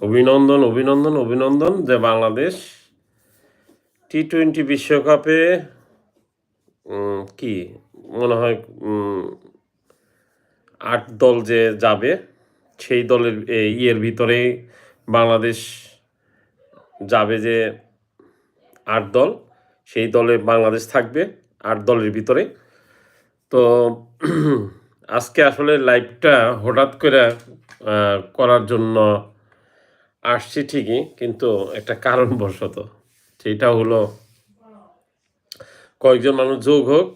অভিনন্দন অভিনন্দন অভিনন্দন যে বাংলাদেশ। টি টোয়েন্টি বিশ্বকাপে কি মনে হয় আট দল যে যাবে, সেই দলের ইয়ের ভিতরেই বাংলাদেশ যাবে যে আট দল, সেই দলে বাংলাদেশ থাকবে আট দলের ভিতরে। তো আজকে আসলে লাইভটা হঠাৎ করে করার জন্য আসছি ঠিকই, কিন্তু একটা কারণবশত। সেটা হলো, কয়েকজন মানুষ যোগ হোক।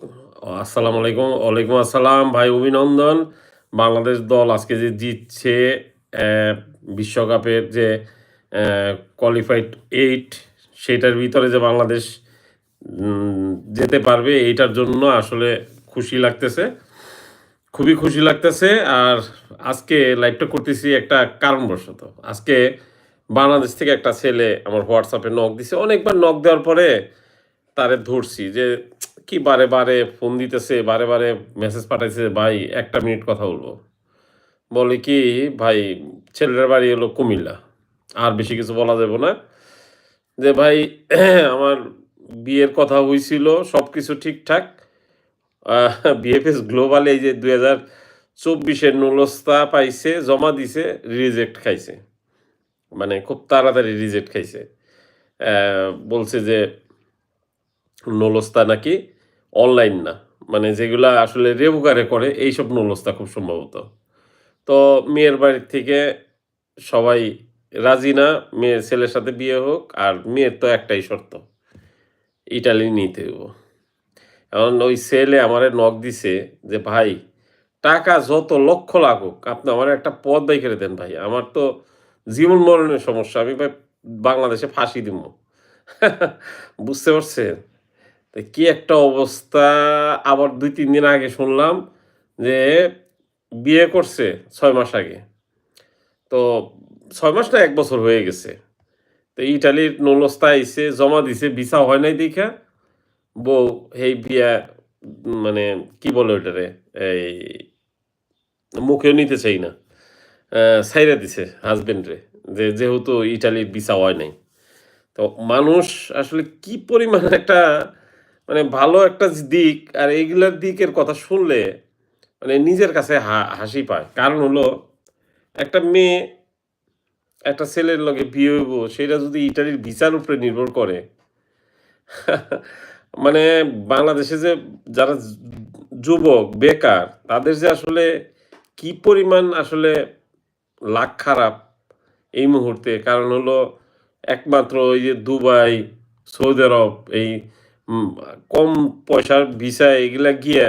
আসসালামু আলাইকুম, ওয়ালাইকুম আসসালাম, ভাই অভিনন্দন। বাংলাদেশ দল আজকে যে জিতছে বিশ্বকাপের যে কোয়ালিফাইড এইট সেটার ভিতরে যে বাংলাদেশ যেতে পারবে, এইটার জন্য আসলে খুশি লাগতেছে। খুবই খুশি লাগতেছে, আর আজকে লাইভটা করতেছি একটা কারণবশত। আজকে বাংলাদেশ থেকে একটা ছেলে আমার হোয়াটসঅ্যাপে নক দিছে। অনেকবার নক দেওয়ার পরে তারে ধরছি যে, কি বারে বারে ফোন দিতেছে, বারে বারে মেসেজ পাঠাইছে, ভাই, একটা মিনিট কথা বলব। বলে কি, ভাই ছেলের বাড়ি হলো কুমিল্লা। আর বেশি কিছু বলা যাবে না। যে, ভাই, আমার বিয়ের কথা হয়েছিল সব কিছু ঠিকঠাক বিএফএস গ্লোবাল এই যে দুই হাজার চব্বিশের নুলস্তা পাইছে, জমা দিছে রিজেক্ট খাইছে। মানে খুব তাড়াতাড়ি রিজেক্ট খাইছে। বলছে যে নলস্তা নাকি অনলাইন না। মানে যেগুলা আসলে রেবুকারে করে, এইসব নলস্তা খুব সম্ভবত। তো মেয়ের বাড়ির থেকে সবাই রাজি না, মেয়ের ছেলের সাথে বিয়ে হোক, আর মেয়ের তো একটাই শর্ত, ইটালি নিতে হইব। এখন ওই ছেলে আমারে নখ দিছে যে, ভাই, টাকা যত লক্ষ লাগুক, আপনি আমার একটা পদ করে দেন ভাই। আমার তো জীবন মরণের সমস্যা, আমি ভাই বাংলাদেশে ফাঁসি দিব। বুঝতে পারছেন? কি একটা অবস্থা? আবার দুই, তিন দিন আগে শুনলাম যে বিয়ে করছে ছয় মাস আগে। তো ছয় মাস না এক বছর হয়ে গেছে। তো ইটালির নলস্তা আইসে জমা দিছে, ভিসা হয় নাই দেখা। বউ এই বিয়া মানে কি বলে ওটারে এই, মুখেও নিতে চাই না। সাইরা দিছে হাজবেন্ডরে যে যেহেতু ইটালির ভিসা হয় নাই। তো মানুষ আসলে কি পরিমাণ একটা মানে ভালো একটা দিক আর এইগুলার দিকের কথা শুনলে মানে নিজের কাছে হাসি পায়। কারণ হলো একটা মেয়ে একটা ছেলের লগে বিয়ে হইব, সেটা যদি ইটালির ভিসার উপরে নির্ভর করে মানে বাংলাদেশে যে যারা যুবক, বেকার, তাদের যে আসলে কি পরিমাণ আসলে লাখ খারাপ এই মুহূর্তে। কারণ হলো একমাত্র ওই যে দুবাই, সৌদি আরব, এই কম পয়সার ভিসা এগুলা গিয়া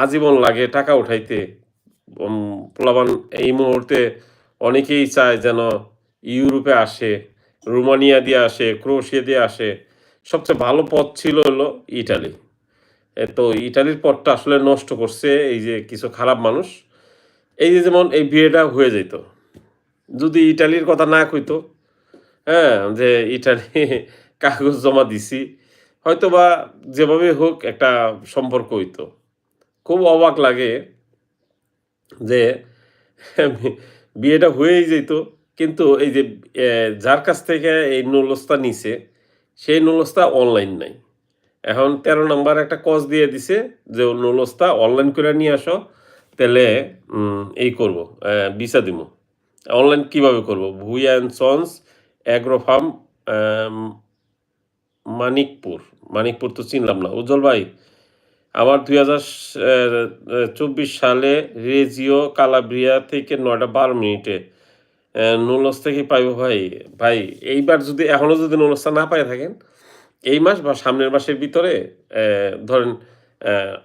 আজীবন লাগে টাকা উঠাইতে। প্লাবান এই মুহূর্তে অনেকেই চায় যেন ইউরোপে আসে, রোমানিয়া দিয়ে আসে, ক্রোয়েশিয়া দিয়ে আসে। সবচেয়ে ভালো পথ ছিল হলো ইটালি। তো ইটালির পথটা আসলে নষ্ট করছে এই যে কিছু খারাপ মানুষ। এই যে যেমন এই বিয়েটা হয়ে যেত যদি ইটালির কথা না কইতো হ্যাঁ যে ইটালি কাগজ জমা দিছি হয়তো বা যেভাবে হোক একটা সম্পর্ক হইতো। খুব অবাক লাগে যে বিয়েটা হয়েই যেত কিন্তু এই যে যার কাছ থেকে এই নুলস্তা নিছে, সেই নুলস্তা অনলাইন নাই। এখন তেরো নম্বর একটা কজ দিয়ে দিছে যে নুলস্তা অনলাইন করে নিয়ে আসো তাহলে এই করব ভিসা দিব অনলাইন কীভাবে করব? Bhuiyan and sons, agro farm Manikpur. Manikpur তো চিনলাম না। উজ্জ্বল ভাই, আমার দুই হাজার চব্বিশ সালে রেজিও কালাব্রিয়া থেকে নয়টা বারো মিনিটে নুলস থেকে পাইব ভাই। ভাই, এইবার যদি এখনও যদি নুলসটা না পাই থাকেন, এই মাস বা সামনের মাসের ভিতরে ধরেন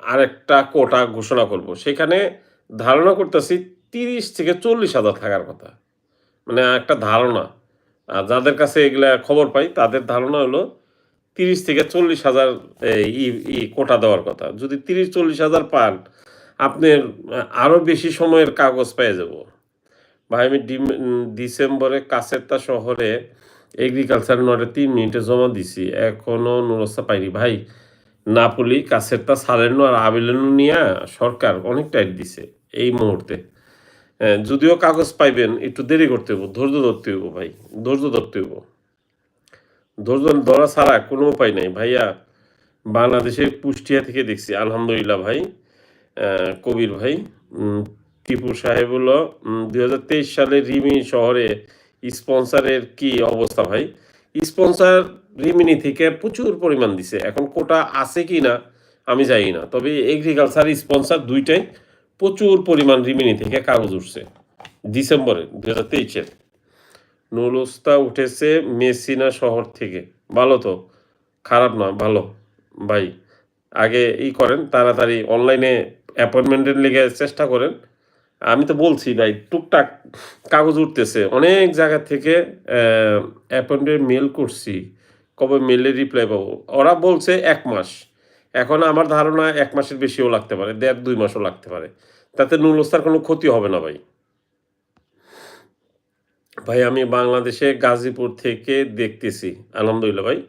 আরেকটা কোটা ঘোষণা করব। সেখানে ধারণা করতেছি তিরিশ থেকে চল্লিশ হাজার থাকার কথা। মানে একটা ধারণা। আর যাদের কাছে এগুলা খবর পাই, তাদের ধারণা হলো তিরিশ থেকে চল্লিশ হাজার ই কোটা দেওয়ার কথা। যদি তিরিশ, চল্লিশ হাজার পান, আপনি আরও বেশি সময়ের কাগজ পেয়ে যাব। ভাই, আমি ডিম- ডিসেম্বরে কাছেরটা শহরে এগ্রিকালচার নটে তিন মিনিটে জমা দিছি। এখনও নুরস্তা পাইনি। ভাই নাপলি, কাছেরটা সালেনো আর আবেলেনো নিয়ে সরকার অনেক টাইট দিছে এই মুহূর্তে। যদিও কাগজ পাইবেন, একটু দেরি করতে হইব, ধৈর্য ধরতে হইব ভাই, ধৈর্য ধরতে হইব। ধৈর্য ধরা ছাড়া কোনো উপায় নাই। ভাইয়া, বাংলাদেশের কুষ্টিয়া থেকে দেখছি, আলহামদুলিল্লাহ ভাই কবির ভাই টিপু সাহেব হলো দুই হাজার তেইশ সালে রিমি শহরে স্পন্সারের কি অবস্থা ভাই? স্পন্সার রিমিনি থেকে প্রচুর পরিমাণ দিছে। এখন কোটা আছে কি না, আমি জানি না। তবে এগ্রিকালচার স্পন্সার দুইটাই প্রচুর পরিমাণ রিমিনি থেকে কাগজ উঠছে। ডিসেম্বরে দু হাজার তেইশের। নুলুস্তা উঠেছে মেসিনা শহর থেকে। ভালো তো? খারাপ না, ভালো। ভাই, আগে ই করেন, তাড়াতাড়ি অনলাইনে অ্যাপয়েন্টমেন্টের লেগে চেষ্টা করেন। আমি তো বলছি, ভাই, টুকটাক কাগজ উঠতেছে। অনেক জায়গা থেকে অ্যাপয়েন্টমেন্ট মেল করছি। কবে মেলের রিপ্লাই পাবো? ওরা বলছে এক মাস। এখন আমার ধারণা এক মাসের বেশিও লাগতে পারে, দেড় দুই মাসও লাগতে পারে। তাতে নুলস্তার কোনো ক্ষতি হবে না ভাই। ভাই, আমি বাংলাদেশে গাজীপুর থেকে দেখতেছি। আলহামদুলিল্লাহ ভাই।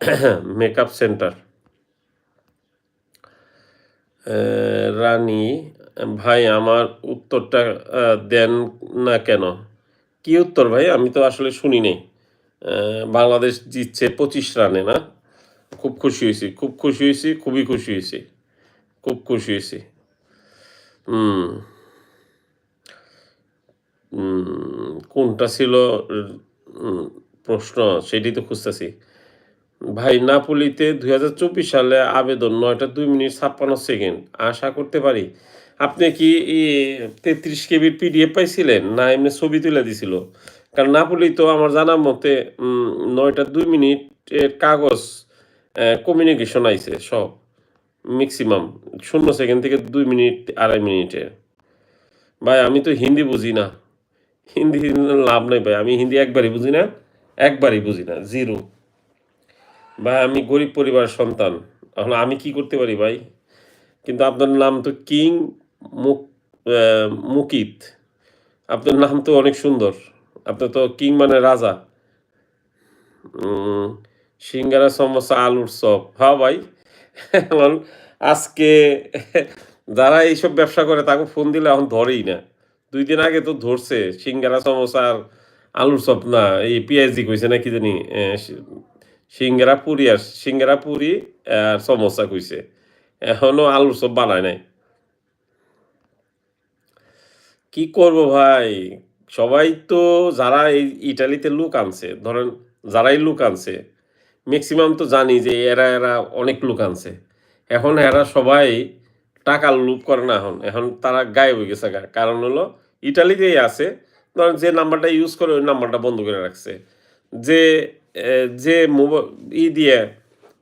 মেকআপ সেন্টার রানী, ভাই, আমার উত্তরটা দেন না কেন? কি উত্তর ভাই? আমি তো আসলে শুনি নাই। বাংলাদেশ জিতছে পঁচিশ রানে, না? খুব খুশি হয়েছি, খুব খুশি হয়েছি, খুবই খুশি হয়েছি, খুব খুশি হয়েছি। হুম কোনটা ছিল? প্রশ্ন সেটি তো খুঁজতেছি। ভাই, নাপোলিতে দুই হাজার চব্বিশ সালে আবেদন, নয়টা দুই মিনিট ছাপ্পান্ন সেকেন্ড। আশা করতে পারি। আপনি কি তেত্রিশ কেবির পিডিএফ পাইছিলেন? না, এমনি ছবি তুলে দিছিল। কারণ নাপোলি তো আমার জানা মতে নয়টা দুই মিনিটের কাগজ কমিউনিকেশন আইছে সব ম্যাক্সিমাম শূন্য সেকেন্ড থেকে দুই মিনিট, আড়াই মিনিটে ভাই, আমি তো হিন্দি বুঝি না। হিন্দি লাভ নাই ভাই, আমি হিন্দি একবারই বুঝি না, একবারই বুঝি না জিরো ভাই, আমি গরিব পরিবারের সন্তান এখন আমি কি করতে পারি ভাই? কিন্তু আপনার নাম তো কিং মুক মুকিত। আপনার নাম তো অনেক সুন্দর। আপনার তো কিং মানে রাজা। সিঙ্গারা, সমোসা, আলুর চপ। হ্যাঁ ভাই আজকে যারা এইসব ব্যবসা করে তাকে ফোন দিলে এখন ধরেই না। দুই দিন আগে তো ধরছে, সিঙ্গারা, সমোসা আর আলুর চপ না, এই পিঁয়াজি কইছে না কি জানি সিঙ্গারা পুরি আর সিঙ্গারা পুরি আর সমোসা কইছে। এখনও আলুর চপ বানায় নাই। কি করব ভাই? সবাই তো যারা এই ইটালিতে লোক আনছে, ধরেন যারাই লোক আনছে ম্যাক্সিমাম তো জানি যে এরা এরা অনেক লোক আনছে। এখন এরা সবাই টাকার লোভ করে না এখন। এখন তারা গায়ে হয়ে গেছে। কারণ হলো ইটালিতেই আছে, ধরেন যে নাম্বারটা ইউজ করে ওই নাম্বারটা বন্ধ করে রাখছে। যে যে মোবাইল ই দিয়ে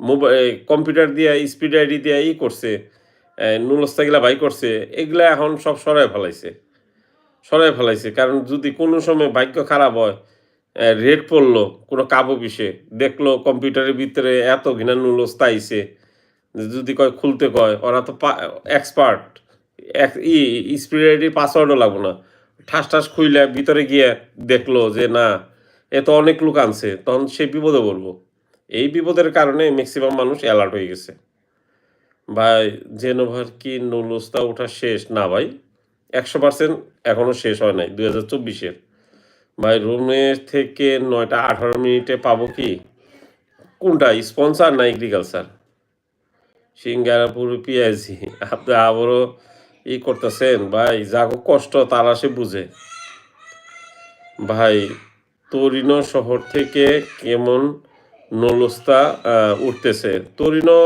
মোবাইল কম্পিউটার দিয়ে স্পিড আইডি দিয়ে ই করছে নুলস্তাগুলা বাই করছে, এগুলা এখন সব সরাই ফেলাইছে। সরাই ফেলাইছে। কারণ যদি কোনো সময় ভাগ্য খারাপ হয় রেড পড়ল, কোনো কাবু পিসে দেখল কম্পিউটারের ভিতরে এত ঘৃণা নুলস্তা আইছে যদি কয় খুলতে কয়, ওরা তো এক্সপার্ট এক, ই আইডির পাসওয়ার্ডও লাগবো না। ঠাস ঠাস খুইলে ভিতরে গিয়ে দেখল যে না, এ তো অনেক লোক আনছে, তখন সে বিপদে বলব এই বিপদের কারণে ম্যাক্সিমাম মানুষ অ্যালার্ট হয়ে গেছে। ভাই জেনোভার কি নুলস্তা ওঠা শেষ। না ভাই একশো পার্সেন্ট এখনও শেষ হয় নাই, দুই হাজার চব্বিশের। ভাই রুমের থেকে নয়টা আঠারো মিনিটে পাবো কি? কোনটা? স্পন্সার না এগ্রিকালচার সিঙ্গারাপুর পিয়াজি আপনি আবারও ই করতেছেন? ভাই যা কষ্ট, তারা সে বুঝে। ভাই, তরিনো শহর থেকে কেমন নলস্তা উঠতেছে? তরিনো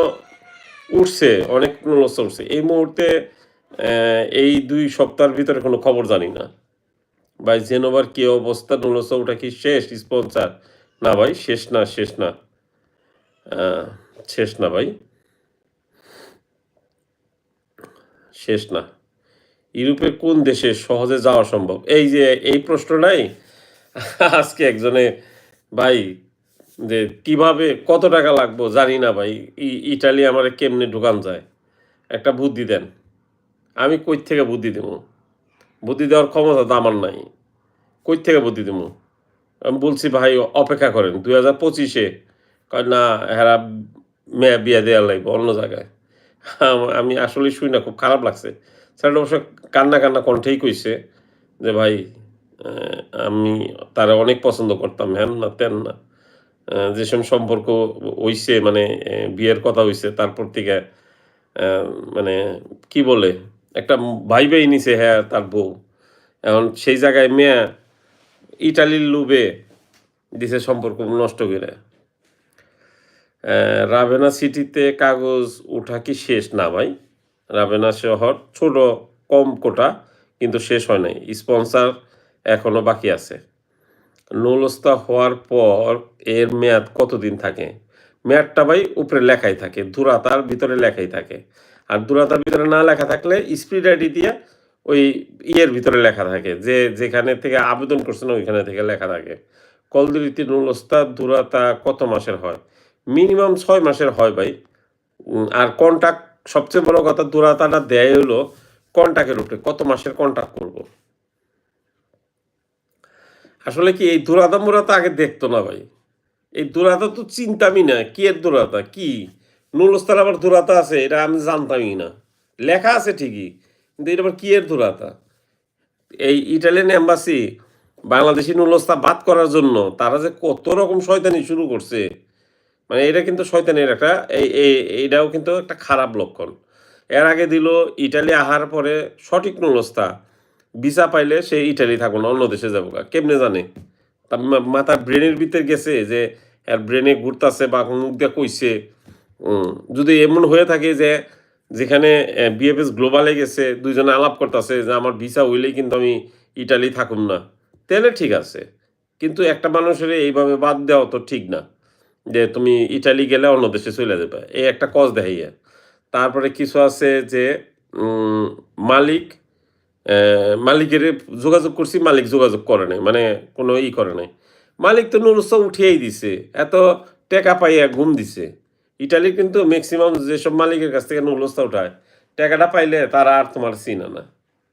উঠছে, অনেক নলস্তা উঠছে। এই মুহূর্তে এই দুই সপ্তাহের ভিতরে কোনো খবর জানি না। ভাই, জেনোভার কি অবস্থা? নলস্তা ওটা কি শেষ? স্পন্সার? না ভাই, শেষ না শেষ না। শেষ না ভাই। শেষ না। ইউরোপের কোন দেশে সহজে যাওয়া সম্ভব? এই যে, এই প্রশ্নটাই আজকে একজনে, ভাই, যে কীভাবে, কত টাকা লাগবো? জানি না ভাই। ইটালি আমার কেমনে ঢুকান যায়? একটা বুদ্ধি দেন। আমি কই থেকে বুদ্ধি দেবো বুদ্ধি দেওয়ার ক্ষমতা তো আমার নাই। কই থেকে বুদ্ধি দেবো আমি বলছি, ভাই, অপেক্ষা করেন। দুই হাজার পঁচিশে না হেরা মেয়া বিয়া দেওয়া লাগবে অন্য জায়গায়। আমি আসলে শুই না, খুব খারাপ লাগছে। স্যার অবশ্য কান্না কান্না কণ্ঠেই কইছে যে, ভাই আমি তারা অনেক পছন্দ করতাম হ্যান না তেন না। যেসব সম্পর্ক হইছে মানে বিয়ের কথা হইছে, তারপর থেকে মানে কি বলে একটা ভাই ভাই নিছে হ্যাঁ তার বউ। এখন সেই জায়গায় মেয়া ইটালির লুবে দিছে সম্পর্ক নষ্ট করে। রাভেনা সিটিতে কাগজ ওঠা কি শেষ? না ভাই। রাভেনা শহর ছোট, কম কোটা, কিন্তু শেষ হয় নাই। স্পন্সর এখনও বাকি আছে। নৌলস্তা হওয়ার পর এর মেয়াদ কতদিন থাকে? মেয়াদটা ভাই উপরে লেখাই থাকে দূরাতার ভিতরে লেখাই থাকে। আর দূরাতার ভিতরে না লেখা থাকলে স্পিড আইডি দিয়ে ওই ইয়ের ভিতরে লেখা থাকে, যে যেখানে থেকে আবেদন করছেন ওইখানে থেকে লেখা থাকে। কলদিরিতে নৌলস্তা দূরাতা কত মাসের হয়? মিনিমাম ছয় মাসের হয় ভাই। আর কন্ট্যাক্ট সবচেয়ে বড় কথা দূরাতাটা দেয় হলো কন্ট্যাক্টের উপরে, কত মাসের কন্ট্যাক্ট করব? আসলে কি এই দুরাতা মুরাতা আগে দেখতো না ভাই। এই দুরাতা তো চিন্তামই না, কি এর দুরাতা কি? নুলস্তার আবার দুরাতা আছে, এটা আমি জানতামই না। লেখা আছে ঠিকই, কিন্তু এটা আবার কি এর দুরাতা এই ইটালিয়ান এম্বাসি বাংলাদেশি নুলস্তা বাদ করার জন্য তারা যে কত রকম শয়তানি শুরু করছে মানে এটা কিন্তু শয়তানের একটা, এই, এই- এইটাও কিন্তু একটা খারাপ লক্ষণ। এর আগে দিল ইটালি আহার পরে সঠিক নুলস্তা ভিসা পাইলে সে ইটালি থাকব না, অন্য দেশে যাব। কেমনে জানে? তার মা- মাথার ব্রেনের ভিতরে গেছে যে এর ব্রেনে ঘুরতাছে বা মুখ দিয়ে কইছে। যদি এমন হয়ে থাকে যে যেখানে বিএফএস গ্লোবালে গেছে, দুইজনে আলাপ করতেছে যে আমার ভিসা হইলেই কিন্তু আমি ইটালি থাকুম না, তাহলে ঠিক আছে। কিন্তু একটা মানুষের এইভাবে বাদ দেওয়া তো ঠিক না, যে তুমি ইটালি গেলে অন্য দেশে চলে যাবে। এই একটা কজ দেখাইয়া। তারপরে কিছু আছে যে মালিক মালিকের যোগাযোগ করছি, মালিক যোগাযোগ করে নাই মানে কোনো ই করে নাই। মালিক তো নুরুস্তা উঠিয়েই দিছে, এত টেকা পাইয়া ঘুম দিছে। ইটালি কিন্তু ম্যাক্সিমাম যেসব মালিকের কাছ থেকে নুরুস্তা উঠায়, টাকাটা পাইলে তারা আর তোমার চিনা না।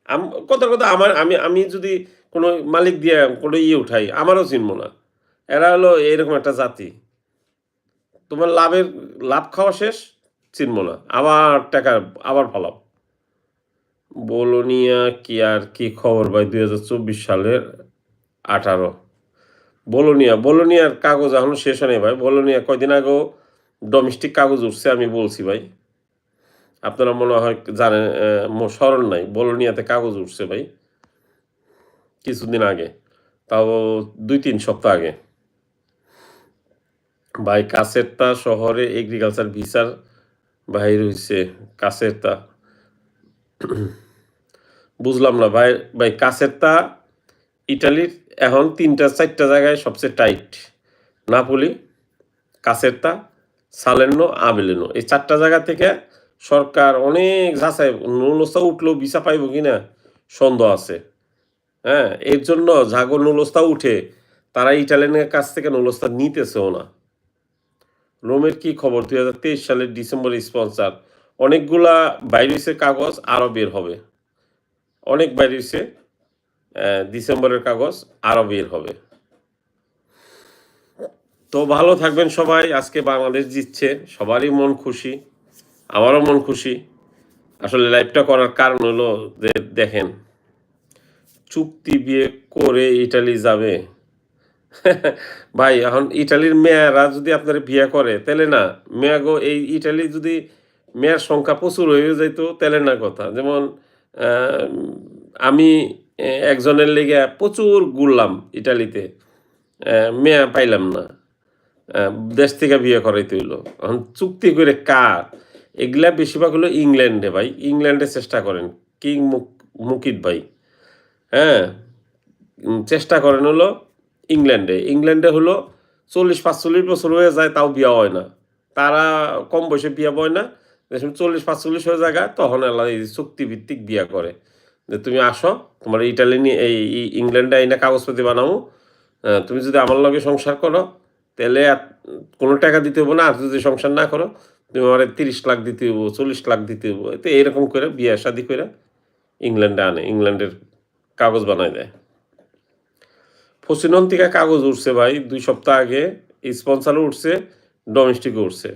আম- কথা কথা আমার, আমি আমি যদি কোনো মালিক দিয়ে কোনো ইয়ে উঠাই, আমারও চিনবো না। এরা হলো এরকম একটা জাতি। তোমার লাভের, লাভ খাওয়া শেষ, চিনবো না। আবার টাকা, আবার ফালাও। বোলোনিয়া কি আর কি খবর ভাই দুই হাজার চব্বিশ সালের আঠারো? বোলোনিয়া, বোলোনিয়ার কাগজ এখনও শেষ হয়নি ভাই। বোলোনিয়া কয়দিন আগেও ডোমেস্টিক কাগজ উঠছে, আমি বলছি ভাই। আপনারা মনে হয় জানেন স্মরণ নাই, বোলোনিয়াতে কাগজ উঠছে ভাই, কিছুদিন আগে। তাও দুই তিন সপ্তাহ আগে। ভাই কাসেরতা শহরে এগ্রিকালচার ভিসার বাহির হয়েছে কাসেরতা বুঝলাম না ভাই ভাই কাসেরতা ইটালির এখন তিনটা চারটা জায়গায় সবচেয়ে টাইট নাপোলি কাসেরতা সালেনো আবেলেনো এই চারটা জায়গা থেকে সরকার অনেক যাচাই নুলস্তা উঠলেও ভিসা পাইব কিনা সন্দেহ আছে। হ্যাঁ এর জন্য জাগর নুলস্তা উঠে তারা ইটালিয়ানের কাছ থেকে নুলস্তা নিতেছেও না। রোমের কি খবর? দুই হাজার তেইশ সালের ডিসেম্বর স্পন্সার। অনেকগুলা বাইরিসের কাগজ আরও বের হবে। অনেক বাইরিসে ডিসেম্বরের কাগজ আরও বের হবে। তো ভালো থাকবেন সবাই, আজকে বাংলাদেশ জিতছে, সবারই মন খুশি, আমারও মন খুশি। আসলে লাইভটা করার কারণ হলো যে দেখেন, চুক্তি বিয়ে করে ইটালি যাবে। ভাই, এখন ইটালির মেয়েরা যদি আপনার বিয়ে করে, তাহলে না মেয়াগো এই ইটালি যদি মেয়ের সংখ্যা প্রচুর হয়ে যাইতো তাহলে না কথা। যেমন আমি একজনের লেগে প্রচুর ঘুরলাম ইটালিতে মেয়া পাইলাম না। দেশ থেকে বিয়ে করাইতে হইল। এখন চুক্তি করে কার? এগুলা বেশিরভাগ হলো ইংল্যান্ডে ভাই। ইংল্যান্ডে চেষ্টা করেন। কিং মুক- মুকিত ভাই। হ্যাঁ? চেষ্টা করেন হলো ইংল্যান্ডে। ইংল্যান্ডে হলো চল্লিশ, পাঁচচল্লিশ বছর হয়ে যায়, তাও বিয়া হয় না। তারা কম বয়সে বিয়া হয় না। চল্লিশ, পাঁচচল্লিশ হয়ে যায় তখন আল্লাহ এই চুক্তিভিত্তিক বিয়া করে। যে তুমি আসো, তোমার ইটালি এই ইংল্যান্ডে এনে কাগজপাতি বানাবো তুমি যদি আমার লগে সংসার করো তাহলে কোনো টাকা দিতে হব না, আর যদি সংসার না করো, তুমি আমার তিরিশ লাখ দিতে হব চল্লিশ লাখ দিতে হব তো এরকম করে বিয়ে শাদি করে ইংল্যান্ডে আনে, ইংল্যান্ডের কাগজ বানায় দেয়। ফসিনন্তিকা কাগজ উঠছে ভাই, দুই সপ্তাহ আগে স্পন্সারও উঠছে ডোমেস্টিকও উঠছে।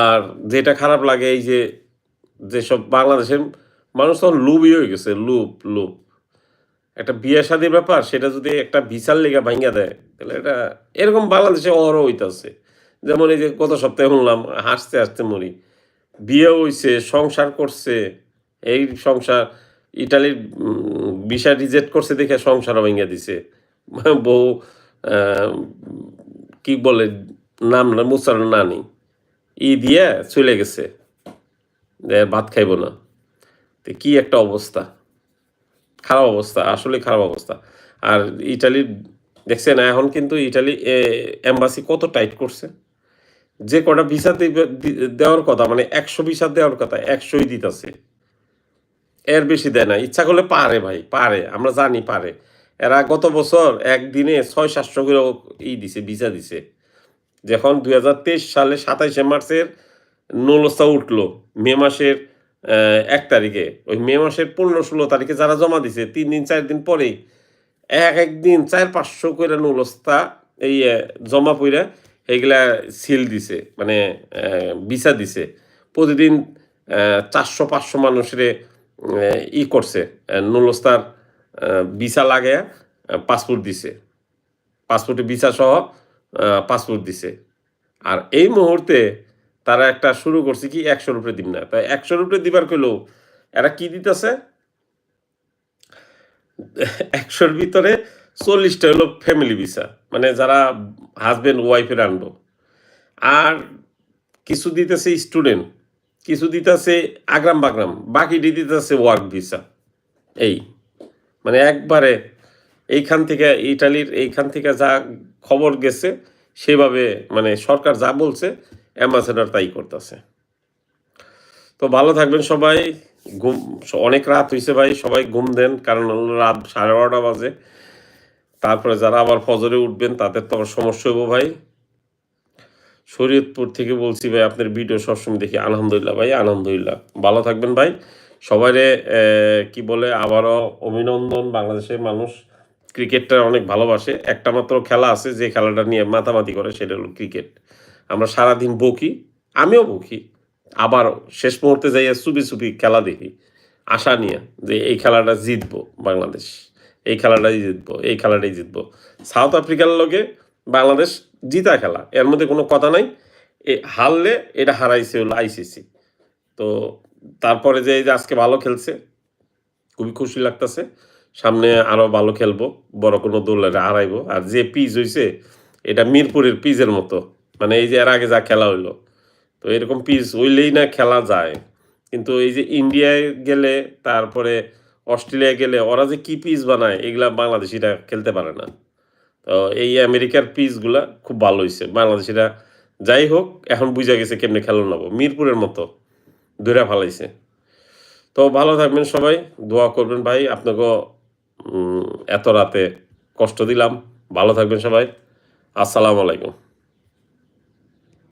আর যেটা খারাপ লাগে এই যে, যেসব বাংলাদেশের মানুষ তখন লুবই হয়ে গেছে, লুপ লুপ। একটা বিয়ে শাদির ব্যাপার, সেটা যদি একটা ভিসার লেগে ভাঙ্গা দেয়, তাহলে এটা এরকম বাংলাদেশে অরও হইতাছে। যেমন এই যে গত সপ্তাহে শুনলাম, হাসতে হাসতে মরি, বিয়ে হইছে, সংসার করছে, এই সংসার, ইটালির ভিসা রিজেক্ট করছে দেখে সংসার ভেঙে দিছে। বউ কি বলে, নাম না, মুসার নানি, ই দিয়ে চলে গেছে ভাত খাইব না। তো কি একটা অবস্থা। খারাপ অবস্থা আসলে খারাপ অবস্থা। আর ইটালির দেখছেন, এখন কিন্তু ইটালি এম্বাসি কত টাইট করছে? যে কটা ভিসা দেওয়ার কথা মানে একশো ভিসা দেওয়ার কথা, একশোই দিতেছে। এর বেশি দেয় না, ইচ্ছা করলে পারে ভাই, পারে, আমরা জানি পারে। এরা গত বছর একদিনে ছয় সাতশো করে ই দিছে, ভিসা দিছে। যখন দুই হাজার তেইশ সালে সাতাইশে মার্চের নলস্তা উঠল, মে মাসের এক তারিখে, ওই মে মাসের পনেরো ষোলো তারিখে যারা জমা দিছে, তিন দিন, চার দিন পরেই এক একদিন চার, পাঁচশো করে নুলস্তা এই জমা পইরা এইগুলা সিল দিছে মানে ভিসা দিছে। প্রতিদিন চারশো, পাঁচশো মানুষের ই করছে নুলস্তার ভিসা লাগে পাসপোর্ট দিছে। পাসপোর্টে ভিসা সহ পাসপোর্ট দিছে। আর এই মুহূর্তে তারা একটা শুরু করছে কি একশোর উপরে দিব না। তাই একশোর উপরে দিবার কইলেও এরা কি দিতেছে? একশোর ভিতরে চল্লিশটা হলো ফ্যামিলি ভিসা মানে যারা হাজবেন্ড ওয়াইফের আনব। আর কিছু দিতেছে স্টুডেন্ট কিছু দিতেছে আগ্রাম বাগ্রাম, বাকিটি দিতেছে ওয়ার্ক ভিসা এই মানে একবারে এইখান থেকে ইটালির এইখান থেকে যা খবর গেছে, সেভাবে মানে সরকার যা বলছে অ্যাম্বাসেডর তাই করতেছে। তো ভালো থাকবেন সবাই। ঘুম, অনেক রাত হয়েছে ভাই, সবাই ঘুম দেন, কারণ রাত সাড়ে বারোটা বাজে। তারপরে যারা আবার ফজরে উঠবেন, তাদের তো আবার সমস্যা হব ভাই। শরীয়তপুর থেকে বলছি ভাই, আপনার ভিডিও সবসময় দেখি, আলহামদুলিল্লাহ ভাই, আলহামদুলিল্লাহ। ভালো থাকবেন ভাই। সবাইরে কি বলে, আবারও অভিনন্দন। বাংলাদেশের মানুষ ক্রিকেটটা অনেক ভালোবাসে। একটা মাত্র খেলা আছে, যে খেলাটা নিয়ে মাতামাতি করে, সেটা হলো ক্রিকেট। আমরা সারাদিন বকি, আমিও বকি। আবার শেষ মুহূর্তে যাইয়া চুপি চুপি খেলা দেখি। আশা নিয়ে যে এই খেলাটা জিতবো বাংলাদেশ। এই খেলাটাই জিতবো, এই খেলাটাই জিতবো। সাউথ আফ্রিকার লগে বাংলাদেশ জিতা খেলা। এর মধ্যে কোনো কথা নাই। এ হারলে এটা হারাইছে হলো আইসিসি। তো তারপরে যে এই যে আজকে ভালো খেলছে, খুবই খুশি লাগতেছে। সামনে আরও ভালো খেলব, বড় কোনো দলের হারাইবো। আর যে পিচ হইছে, এটা মিরপুরের পিচের মতো। মানে এই যে এর আগে যা খেলা হইল, তো এরকম পিচ হইলেই না খেলা যায়। কিন্তু এই যে ইন্ডিয়ায় গেলে, তারপরে অস্ট্রেলিয়া গেলে, ওরা যে কি পিচ বানায়, এগুলা বাংলাদেশিরা খেলতে পারে না। তো এই আমেরিকার পিচগুলা খুব ভালো হয়েছে বাংলাদেশিরা যাই হোক, এখন বুঝা গেছে কেমনে খেলো নেব মিরপুরের মতো ধরে ফালাইছে। তো ভালো থাকবেন সবাই, দোয়া করবেন ভাই। আপনাকে এত রাতে কষ্ট দিলাম। ভালো থাকবেন সবাই। আসসালামু আলাইকুম।